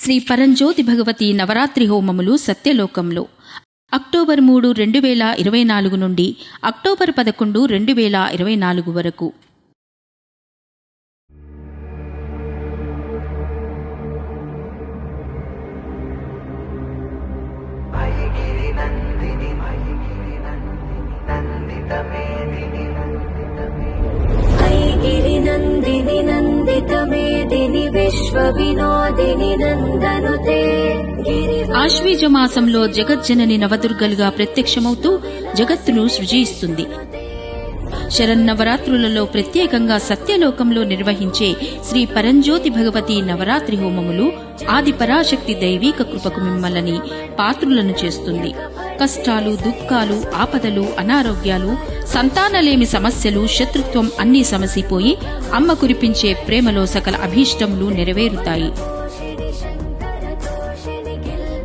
శ్రీ పరంజ్యోతి భగవతి నవరాత్రి హోమములు సత్యలోకంలో అక్టోబర్ మూడు రెండు వేల ఇరవై నాలుగు నుండి అక్టోబర్ పదకొండు రెండు వేల ఇరవై నాలుగు వరకు. నందిని నందితమే మేదిని ఆశ్వీజ మాసంలో జగజ్జనని నవదుర్గలుగా ప్రత్యక్షమవుతూ జగత్తును సృజిస్తుంది. శరన్నవరాత్రులలో ప్రత్యేకంగా సత్యలోకంలో నిర్వహించే శ్రీ పరంజ్యోతి భగవతి నవరాత్రి హోమములు ఆది పరాశక్తి దైవీక కృపకు మిమ్మల్ని పాత్రులను చేస్తుంది. కష్టాలు దుఃఖాలు ఆపదలు అనారోగ్యాలు సంతానలేమి సమస్యలు శత్రుత్వం అన్నీ సమసిపోయి అమ్మ కురిపించే ప్రేమలో సకల అభీష్టములు నెరవేరుతాయి.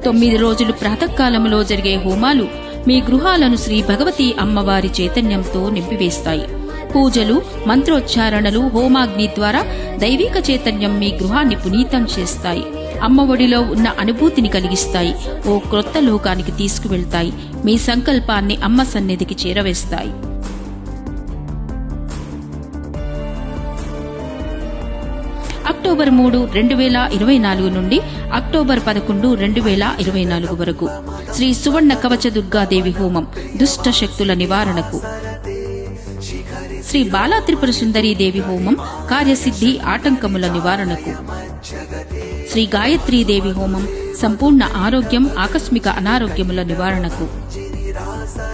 తొమ్మిది రోజులు ప్రాతకాలంలో జరిగే హోమాలు మీ గృహాలను శ్రీ భగవతి అమ్మవారి చైతన్యంతో నింపివేస్తాయి. పూజలు మంత్రోచ్చారణలు హోమాగ్ని ద్వారా దైవిక చైతన్యం మీ గృహాన్ని పునీతం చేస్తాయి. అమ్మ ఒడిలో ఉన్న అనుభూతిని కలిగిస్తాయి. ఓ క్రొత్త లోకానికి తీసుకువెళ్తాయి. మీ సంకల్పాన్ని అమ్మ సన్నిధికి చేరవేస్తాయి. అక్టోబర్ మూడు రెండు వేల ఇరవై నాలుగు నుండి అక్టోబర్ పదకొండు రెండు వేల ఇరవై నాలుగు వరకు. శ్రీ సువర్ణ కవచ దుర్గాదేవి హోమం దుష్ట శక్తుల నివారణకు. శ్రీ బాలా త్రిపుర సుందరీ దేవి హోమం కార్యసిద్ధి ఆటంకముల నివారణకు. శ్రీ గాయత్రీ దేవి హోమం సంపూర్ణ ఆరోగ్యం ఆకస్మిక అనారోగ్యముల నివారణకు.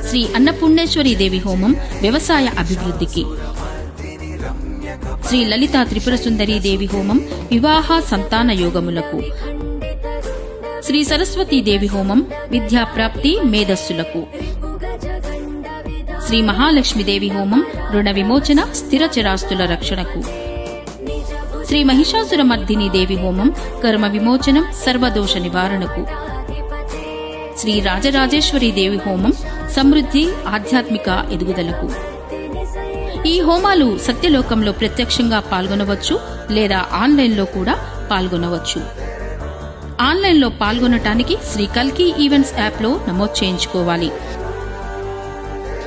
శ్రీ అన్నపూర్ణేశ్వరి దేవి హోమం వ్యవసాయ అభివృద్ధికి. శ్రీ లలితా త్రిపుర సుందరీ దేవి హోమం వివాహ సంతాన యోగములకు. శ్రీ సరస్వతీ దేవి హోమం విద్యాప్రాప్తి మేధస్సులకు. శ్రీ మహాలక్ష్మీదేవి హోమం రుణ విమోచన స్థిర చరాస్తుల రక్షణకు. శ్రీ మహిషాసుర మర్దిని దేవి హోమం కర్మ విమోచనం సర్వదోష నివారణకు. శ్రీ రాజరాజేశ్వరి దేవి హోమం సమృద్ధి ఆధ్యాత్మిక ఎదుగుదలకు. ఈ హోమాలు సత్యలోకంలో ప్రత్యక్షంగా పాల్గొనవచ్చు లేదా ఆన్లైన్లో కూడా పాల్గొనవచ్చు. ఆన్లైన్లో పాల్గొనటానికి శ్రీ కల్కి ఈవెంట్స్ యాప్లో నమోదు చేయించుకోవాలి.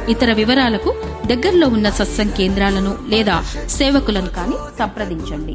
ఇతర వివరాలకు దగ్గరలో ఉన్న సత్సంగ్ కేంద్రాలను లేదా సేవకులను కానీ సంప్రదించండి.